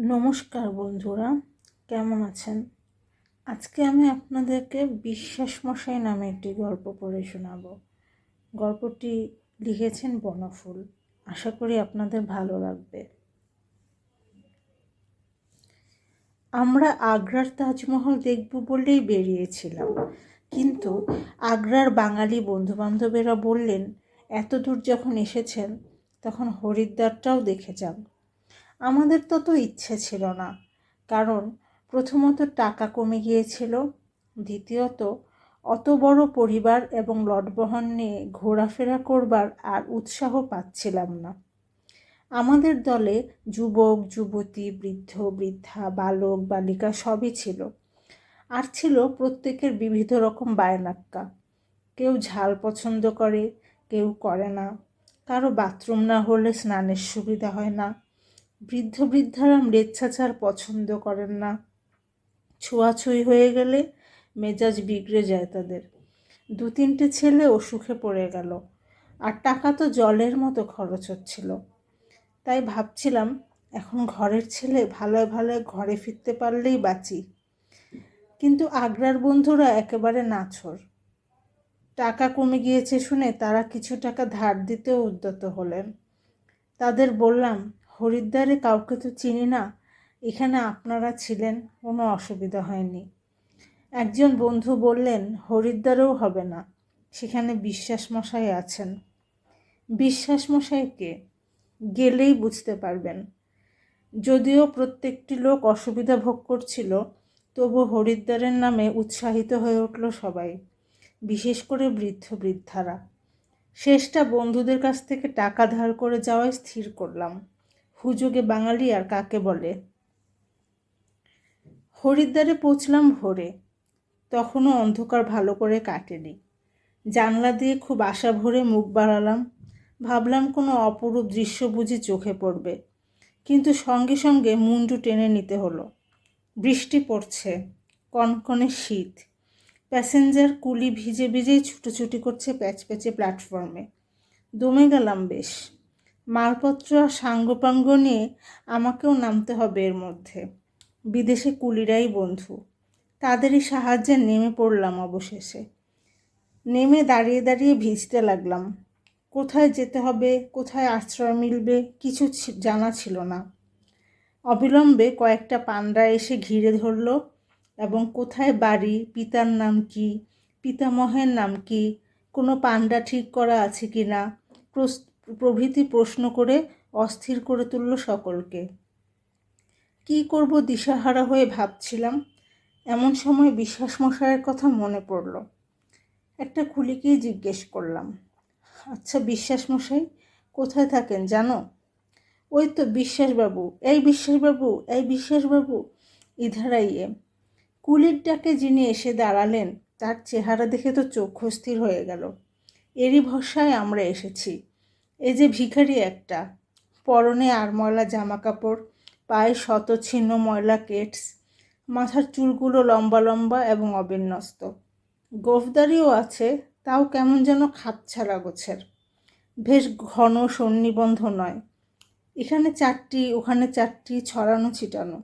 নমস্কার বন্ধুরা, কেমন আছেন? আজকে আমি আপনাদেরকে বিশ্বাস মশাই নামে একটি গল্প পড়ে শোনাব। গল্পটি লিখেছেন বনফুল। আশা করি আপনাদের ভালো লাগবে। আমরা আগ্রার তাজমহল দেখব বলেই বেরিয়েছিলাম। কিন্তু আগ্রার বাঙালি বন্ধুবান্ধবেরা বললেন এত দূর যখন এসেছেন, তখন হরিদ্বারটাও দেখে যান। আমাদের তত ইচ্ছে ছিল না। কারণ প্রথমত টাকা কমে গিয়েছিল, দ্বিতীয়ত অত বড় পরিবার এবং লটবহন নিয়ে ঘোরাফেরা করবার আর উৎসাহ পাচ্ছিলাম না। আমাদের দলে যুবক, যুবতী, বৃদ্ধ, বৃদ্ধা, বালক, বালিকা সবই ছিল। আর ছিল প্রত্যেকের বিবিধ রকম বায়নাক্কা। কেউ ঝাল পছন্দ করে, কেউ করে না। কারও বাথরুম না হলে স্নানের সুবিধা হয় না। বৃদ্ধ বৃদ্ধারা মৃচ্ছাচার পছন্দ করেন না। ছোঁয়াছুঁই হয়ে গেলে মেজাজ বিগড়ে যায় তাদের। দু তিনটে ছেলে অসুখে পড়ে গেল। আর টাকা তো জলের মতো খরচ হচ্ছিল। তাই ভাবছিলাম, এখন ঘরের ছেলে ভালোয় ভালোয় ঘরে ফিরতে পারলেই বাঁচি। কিন্তু আগ্রার বন্ধুরা একেবারে নাছর। টাকা কমে গিয়েছে শুনে তারা কিছু টাকা ধার দিতেও উদ্যত হলেন। তাদের বললাম হরিদ্বারে কাউকে তো চিনি না, এখানে আপনারা ছিলেন, কোনো অসুবিধা হয়নি। একজন বন্ধু বললেন, হরিদ্বারেও হবে না, সেখানে বিশ্বাস মশাই আছেন। বিশ্বাস মশাইকে গেলেই বুঝতে পারবেন। যদিও প্রত্যেকটি লোক অসুবিধা ভোগ করছিল, তবু হরিদ্বারের নামে উৎসাহিত হয়ে উঠল সবাই, বিশেষ করে বৃদ্ধ বৃদ্ধারা। শেষটা বন্ধুদের কাছ থেকে টাকা ধার করে যাওয়াই স্থির করলাম। হুজুগে বাঙালি আর কাকে বলে? হরিদ্বারে পৌঁছলাম ভোরে। তখনও অন্ধকার ভালো করে কাটেনি। জানলা দিয়ে খুব আশা ভরে মুখ বাড়ালাম। ভাবলাম কোনো অপরূপ দৃশ্য বুঝি চোখে পড়বে। কিন্তু সঙ্গে সঙ্গে মুন্ডু টেনে নিতে হলো। বৃষ্টি পড়ছে, কনকনে শীত। প্যাসেঞ্জার কুলি ভিজে ভিজেই ছুটোছুটি করছে প্যাচ প্যাচে প্ল্যাটফর্মে। দমে গেলাম বেশ। মালপত্র আর সাঙ্গপাঙ্গ নিয়ে আমাকেও নামতে হবে এর মধ্যে। বিদেশে কুলিরাই বন্ধু। তাদেরই সাহায্যে নেমে পড়লাম অবশেষে। নেমে দাঁড়িয়ে দাঁড়িয়ে ভিজতে লাগলাম। কোথায় যেতে হবে, কোথায় আশ্রয় মিলবে কিছু জানা ছিল না। অবিলম্বে কয়েকটা পান্ডা এসে ঘিরে ধরল এবং কোথায় বাড়ি, পিতার নাম কি, পিতামহের নাম কি, কোনো পান্ডা ঠিক করা আছে কি না প্রভৃতি প্রশ্ন করে অস্থির করে তুলল সকলকে। কি করব দিশাহারা হয়ে ভাবছিলাম। এমন সময় বিশ্বাস মশাইয়ের কথা মনে পড়ল। একটা কুলিকেই জিজ্ঞেস করলাম আচ্ছা বিশ্বাস মশাই কোথায় থাকেন জানো? ওই তো বিশ্বাসবাবু, এই বিশ্বাসবাবু এই বিশ্বাসবাবু, ইধারাইয়ে। কুলির ডাকে যিনি এসে দাঁড়ালেন, তার চেহারা দেখে তো চক্ষু স্থির হয়ে গেল। এরই ভরসায় আমরা এসেছি। এই যে ভিখারি একটা, পরনে আর ময়লা জামা কাপড় পায়ে শত ছিন্ন ময়লা কেটস, মাথার চুলগুলো লম্বা লম্বা এবং অবিন্যস্ত। গোফদারিও আছে, তাও কেমন যেন খাপছাড়া গোছের। বেশ ঘন সন্নিবন্ধ নয়। এখানে চারটি, ওখানে চারটি, ছড়ানো ছিটানো।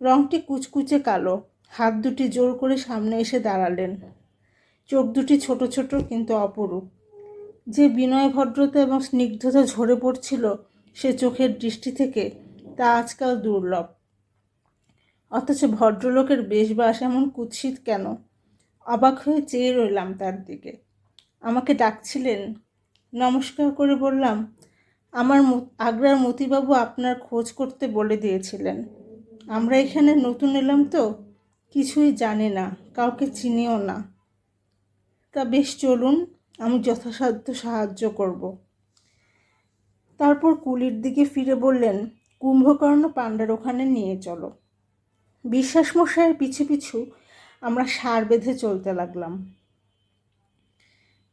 রংটি কুচকুচে কালো। হাত দুটি জোর করে সামনে এসে দাঁড়ালেন। চোখ দুটি ছোট ছোট কিন্তু অপরূপ। যে বিনয় ভদ্রতা এবং স্নিগ্ধতা ঝরে পড়ছিল সে চোখের দৃষ্টি থেকে, তা আজকাল দুর্লভ। অথচ ভদ্রলোকের বেশবাস এমন কুৎসিত কেন? অবাক হয়ে চেয়ে রইলাম তার দিকে। আমাকে ডাকছিলেন। নমস্কার করে বললাম, আমার আগ্রার মতিবাবু আপনার খোঁজ করতে বলে দিয়েছিলেন। আমরা এখানে নতুন এলাম তো, কিছুই জানি না, কাউকে চিনিও না। তা বেশ চলুন আমি যথাসাধ্য সাহায্য করব। তারপর কুলির দিকে ফিরে বললেন, কুম্ভকর্ণ পাণ্ডার ওখানে নিয়ে চলো। বিশ্বাস মশাইয়ের পিছু পিছু আমরা সার বেঁধে চলতে লাগলাম।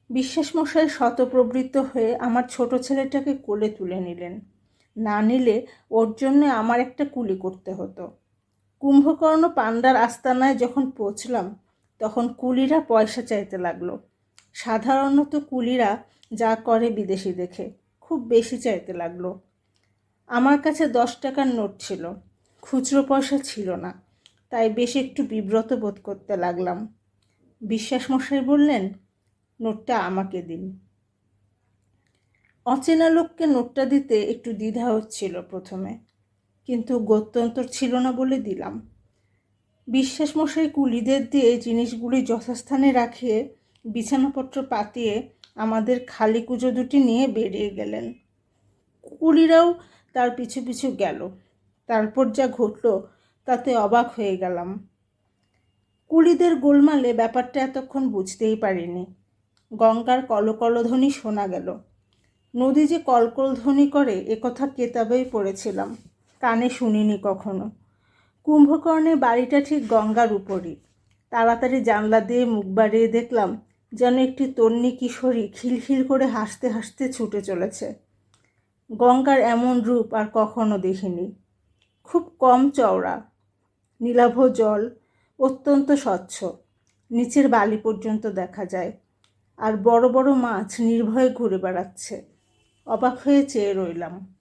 বিশ্বাস মশাই শতপ্রবৃত্ত হয়ে আমার ছোট ছেলেটাকে কোলে তুলে নিলেন। না নিলে ওর জন্য আমার একটা কুলি করতে হতো। কুম্ভকর্ণ পাণ্ডার আস্তানায় যখন পৌঁছলাম, তখন কুলিরা পয়সা চাইতে লাগল। সাধারণত কুলিরা যা করে বিদেশি দেখে, খুব বেশি চাইতে লাগল। আমার কাছে দশ টাকার নোট ছিল, খুচরো পয়সা ছিল না, তাই বেশ একটু বিব্রত বোধ করতে লাগলাম। বিশ্বাস মশাই বললেন, নোটটা আমাকে দিন। অচেনা লোককে নোটটা দিতে একটু দ্বিধা হচ্ছিল প্রথমে, কিন্তু গত্যন্তর ছিল না বলে দিলাম। বিশ্বাস মশাই কুলিদের দিয়ে জিনিসগুলি যথাস্থানে রাখিয়ে বিছানাপত্র পাতিয়ে আমাদের খালি কুজো দুটি নিয়ে বেরিয়ে গেলেন। কুলিরাও তার পিছু পিছু গেল। তারপর যা ঘটল তাতে অবাক হয়ে গেলাম। কুলিদের গোলমালে ব্যাপারটা এতক্ষণ বুঝতেই পারিনি। গঙ্গার কলকলধ্বনি শোনা গেল। নদী যে কলকলধ্বনি করে একথা কেতাবেই পড়েছিলাম। কানে শুনিনি কখনো। কুম্ভকর্ণের বাড়িটা ঠিক গঙ্গার উপরই। তাড়াতাড়ি জানলা দিয়ে মুখ বাড়িয়ে দেখলাম যেন একটি তন্নি কিশোরী খিলখিল করে হাসতে হাসতে ছুটে চলেছে। গঙ্গার এমন রূপ আর কখনো দেখিনি। খুব কম চওড়া, নীলাভ জল, অত্যন্ত স্বচ্ছ, নিচের বালি পর্যন্ত দেখা যায়, আর বড় বড় মাছ নির্ভয়ে ঘুরে বেড়াচ্ছে। অবাক হয়ে চেয়ে রইলাম।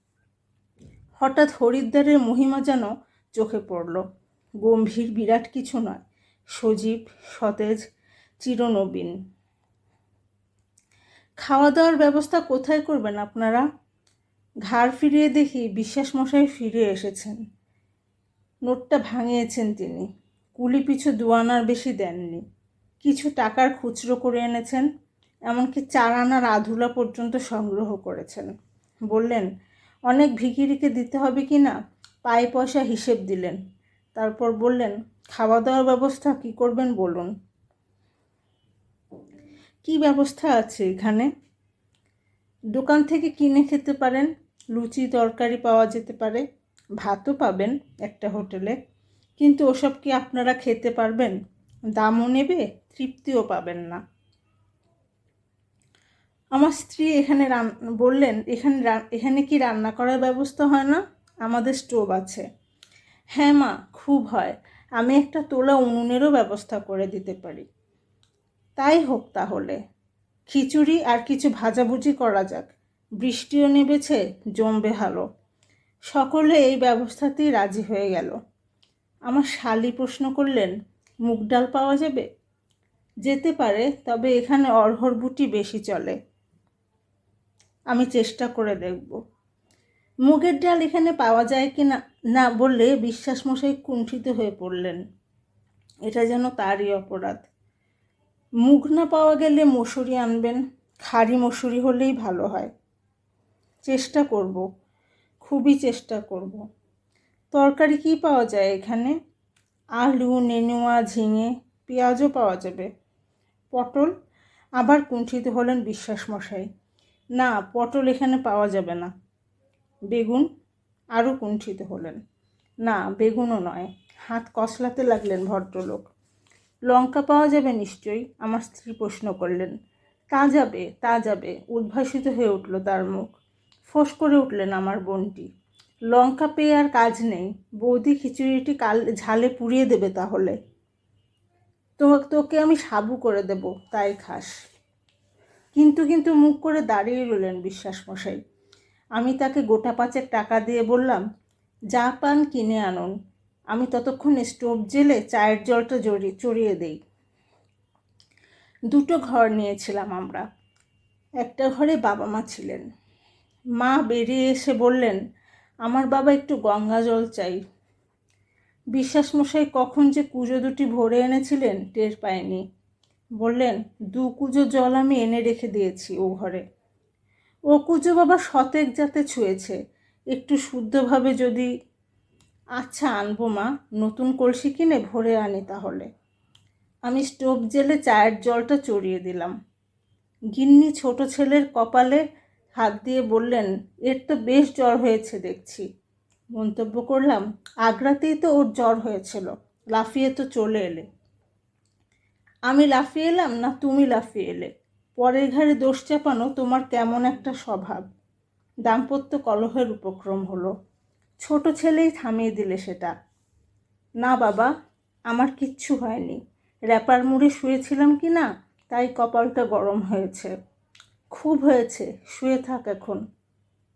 হঠাৎ হরিদ্বারের মহিমা যেন চোখে পড়ল। গম্ভীর বিরাট কিছু নয়, সজীব, সতেজ, চিরনবীন। খাওয়া দাওয়ার ব্যবস্থা কোথায় করবেন আপনারা? ঘাড় ফিরিয়ে দেখি বিশ্বাস মশাই ফিরে এসেছেন। নোটটা ভাঙিয়েছেন তিনি। কুলি পিছু দুয়ানার বেশি দেননি। কিছু টাকার খুচরো করে এনেছেন, এমনকি চার আনার আধুলা পর্যন্ত সংগ্রহ করেছেন। বললেন, অনেক ভিখিরিকে দিতে হবে কি না? পায়ে পয়সা হিসেব দিলেন। তারপর বললেন খাওয়া দাওয়ার ব্যবস্থা কি করবেন বলুন। কি ব্যবস্থা আছে এখানে? দোকান থেকে কিনে খেতে পারেন, লুচি তরকারি পাওয়া যেতে পারে, ভাতও পাবেন একটা হোটেলে। কিন্তু ওসব কি আপনারা খেতে পারবেন? দামও নেবে, তৃপ্তিও পাবেন না। আমার স্ত্রী এখানে রান, বললেন, এখানে এখানে কি রান্না করার ব্যবস্থা হয় না? আমাদের স্টোভ আছে। হ্যাঁ মা, খুব হয়। আমি একটা তোলা উনুনেরও ব্যবস্থা করে দিতে পারি। তাই হোক তাহলে। খিচুড়ি আর কিছু ভাজাভুজি করা যাক। বৃষ্টিও নেবেছে জমবে ভালো সকলে এই ব্যবস্থাতেই রাজি হয়ে গেল। আমার শালি প্রশ্ন করলেন, মুগ ডাল পাওয়া যাবে? যেতে পারে, তবে এখানে অরহর বুটি বেশি চলে। আমি চেষ্টা করে দেখব। মুগের ডাল এখানে পাওয়া যায় কি না না বললে বিশ্বাস মশাই কুণ্ঠিত হয়ে পড়লেন। এটা যেন তারই অপরাধ। মুগ না পাওয়া গেলে মসুরি আনবেন, খাড়ি মসুরি হলেই ভালো হয়। চেষ্টা করব, খুবই চেষ্টা করব। তরকারি কি পাওয়া যায় এখানে? আলু, নেনুয়া, ঝিঙে, পেঁয়াজও পাওয়া যাবে। পটল? আবার কুণ্ঠিত হলেন বিশ্বাস মশাই না, পটল এখানে পাওয়া যাবে না। বেগুন? আরও কুণ্ঠিত হলেন। না, বেগুনও নয়। হাত কসলাতে লাগলেন ভদ্রলোক। লঙ্কা পাওয়া যাবে নিশ্চয়ই? আমার স্ত্রী প্রশ্ন করলেন। তা যাবে তা যাবে, উদ্ভাসিত হয়ে উঠল তার মুখ। ফোঁস করে উঠলেন আমার বোনটি। লঙ্কা পেয়ে আর কাজ নেই। বৌদি খিচুড়িটি কাল ঝালে পুড়িয়ে দেবে তাহলে। তো, তোকে আমি সাবু করে দেব, তাই খাস। কিন্তু কিন্তু মুখ করে দাঁড়িয়ে রইলেন বিশ্বাসমশাই। আমি তাকে গোটা পাঁচেক টাকা দিয়ে বললাম, যা পান কিনে আনুন। আমি ততক্ষণে স্টোভ জেলে চায়ের জলটা জড়িয়ে, চড়িয়ে দেই। দুটো ঘর নিয়েছিলাম আমরা। একটা ঘরে বাবা মা ছিলেন। মা বেরিয়ে এসে বললেন, আমার বাবা একটু গঙ্গা জল চাই। বিশ্বাস মশাই, কখন যে কুজো দুটি ভরে এনেছিলেন, টের পায়নি বললেন, দু কুজো জল আমি এনে রেখে দিয়েছি ও ঘরে। ও কুজো বাবা শতেক যাতে ছুঁয়েছে। একটু শুদ্ধভাবে যদি আচ্ছা আনব মা নতুন কলসি কিনে ভরে আনি তাহলে। আমি স্টোভ জেলে চায়ের জলটা চড়িয়ে দিলাম। গিন্নি ছোট ছেলের কপালে হাত দিয়ে বললেন, এর তো বেশ জ্বর হয়েছে দেখছি। মন্তব্য করলাম, আগ্রাতেই তো ওর জ্বর হয়েছিল, লাফিয়ে তো চলে এলে। আমি লাফিয়ে এলাম না তুমি লাফিয়ে এলে? পরের ঘরে দোষ চাপানো তোমার কেমন একটা স্বভাব? দাম্পত্য কলহের উপক্রম হলো। ছোট ছেলেই থামিয়ে দিলে সেটা। না বাবা, আমার কিচ্ছু হয়নি। র্যাপার মুড়ে শুয়েছিলাম কি না, তাই কপালটা গরম হয়েছে। খুব হয়েছে, শুয়ে থাক এখন।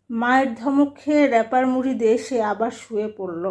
মায়ের ধমক খেয়ে র্যাপার মুড়ি দিয়ে সে আবার শুয়ে পড়ল।